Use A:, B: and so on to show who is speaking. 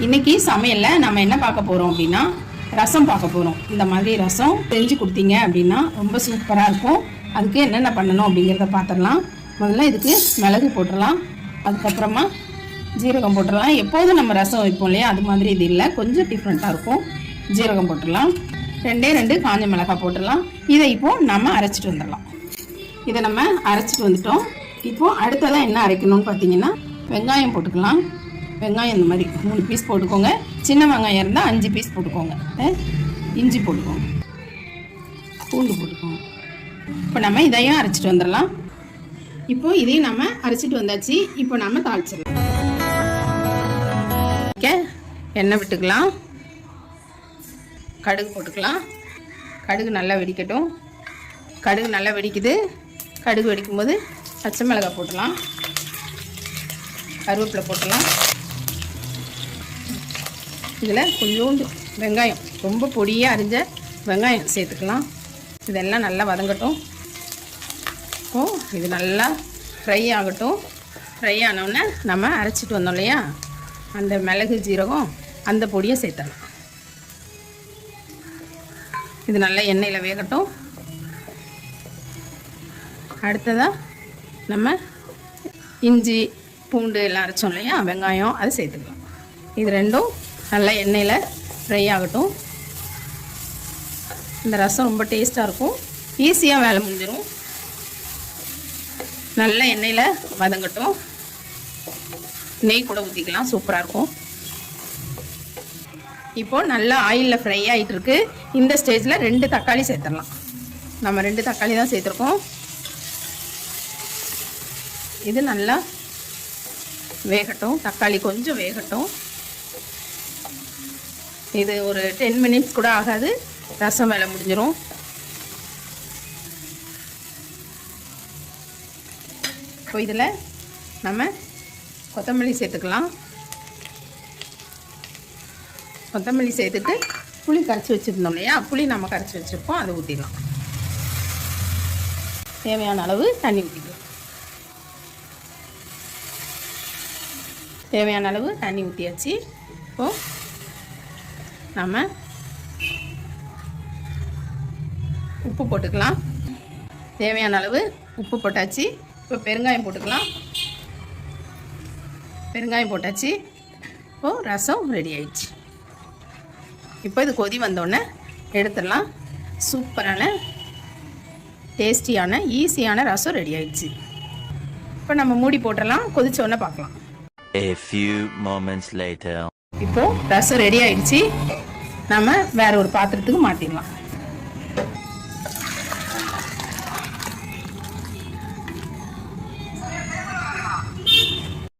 A: இன்னைக்கு சமையலில் நம்ம என்ன பார்க்க போகிறோம் அப்படின்னா ரசம் பார்க்க போகிறோம் இந்த மாதிரி ரசம் தெரிஞ்சு கொடுத்தீங்க அப்படின்னா ரொம்ப சூப்பராக இருக்கும். அதுக்கு என்னென்ன பண்ணணும் அப்படிங்கிறத பார்த்துடலாம். முதல்ல இதுக்கு மிளகு போட்டுடலாம். அதுக்கப்புறமா ஜீரகம் போட்டுடலாம். எப்போதும் நம்ம ரசம் வைப்போம் இல்லையா? அது மாதிரி இது இல்லை. கொஞ்சம் டிஃப்ரெண்ட்டாக இருக்கும். ஜீரகம் போட்டுடலாம். ரெண்டே ரெண்டு காஞ்ச மிளகாய் போட்டுடலாம். இதை இப்போ நம்ம அரைச்சிட்டு வந்துடலாம். இதை நம்ம அரைச்சிட்டு வந்துட்டோம். இப்போ அடுத்ததான் என்ன அரைக்கணும்னு பார்த்தீங்கன்னா வெங்காயம் போட்டுக்கலாம். வெங்காயம் இந்த மாதிரி மூணு பீஸ் போட்டுக்கோங்க. சின்ன வெங்காயம் இருந்தால் அஞ்சு பீஸ் போட்டுக்கோங்க. இஞ்சி போட்டுக்கோங்க. பூண்டு போட்டுக்கோங்க. இப்போ நம்ம இதையும் அரைச்சிட்டு வந்துடலாம். இப்போ இதையும் நம்ம அரைச்சிட்டு வந்தாச்சு. இப்போ நம்ம தாளிச்சிடலாம். எண்ணெய் விட்டுக்கலாம். கடுகு போட்டுக்கலாம். கடுகு நல்லா வெடிக்கட்டும். கடுகு நல்லா வெடிக்குது. கடுகு வெடிக்கும்போது பச்சை மிளகாய் போட்டலாம். கருவேப்பிலை போட்டலாம். இதில் கொஞ்சோண்டு வெங்காயம் ரொம்ப பொடியாக அரிஞ்ச வெங்காயம் சேர்த்துக்கலாம். இதெல்லாம் நல்லா வதங்கட்டும். ஓ இது நல்லா ஃப்ரை ஆகட்டும். ஃப்ரை ஆனவுடனே நம்ம அரைச்சிட்டு வந்தோம் இல்லையா? அந்த மிளகு ஜீரகம் அந்த பொடியை சேர்த்தலாம் இது நல்லா எண்ணெயில் வேகட்டும். அடுத்ததாக நம்ம இஞ்சி பூண்டு எல்லாம் அரைச்சோம் இல்லையா? வெங்காயம் அது சேர்த்துக்கலாம். இது ரெண்டும் நல்லா எண்ணெயில் ஃப்ரை ஆகட்டும். இந்த ரசம் ரொம்ப டேஸ்ட்டாக இருக்கும். ஈஸியாக வேலை முடிஞ்சிடும் நல்ல எண்ணெயில் வதங்கட்டும். நெய் கூட ஊற்றிக்கலாம் சூப்பராக இருக்கும். இப்போ நல்லா ஆயிலில் ஃப்ரை ஆகிட்டு இருக்கு இந்த ஸ்டேஜில் ரெண்டு தக்காளி சேர்த்துடலாம். நம்ம ரெண்டு தக்காளி தான் சேர்த்துருக்கோம். இது நல்லா வேகட்டும். தக்காளி கொஞ்சம் வேகட்டும். இது ஒரு டென் மினிட்ஸ் கூட ஆகாது. ரசம் வேலை முடிஞ்சிடும் இப்போ இதில் நம்ம கொத்தமல்லி சேர்த்துக்கலாம். கொத்தமல்லி சேர்த்துட்டு புளி கரைச்சி வச்சுருந்தோம் இல்லையா? புளி நம்ம கரைச்சி வச்சுருப்போம். அதை ஊற்றிடலாம் தேவையான அளவு தண்ணி ஊற்றிக்கலாம் தேவையான அளவு தண்ணி ஊற்றியாச்சு இப்போது நம்ம உப்பு போட்டுக்கலாம். தேவையான அளவு உப்பு போட்டாச்சு. இப்போ பெருங்காயம் போட்டுக்கலாம். பெருங்காயம் போட்டாச்சு. இப்போது ரசம் ரெடி ஆயிடுச்சு. இப்போ இது கொதி வந்தோடனே எடுத்துடலாம். சூப்பரான டேஸ்டியான ஈஸியான ரசம் ரெடி ஆயிடுச்சு. இப்போ நம்ம மூடி போட்டுடலாம். கொதிச்ச உடனே பார்க்கலாம்.
B: A few moments later.
A: இப்போ ரசம் ரெடி ஆயிடுச்சு. நம்ம வேற ஒரு பாத்திரத்துக்கு மாற்றிடலாம்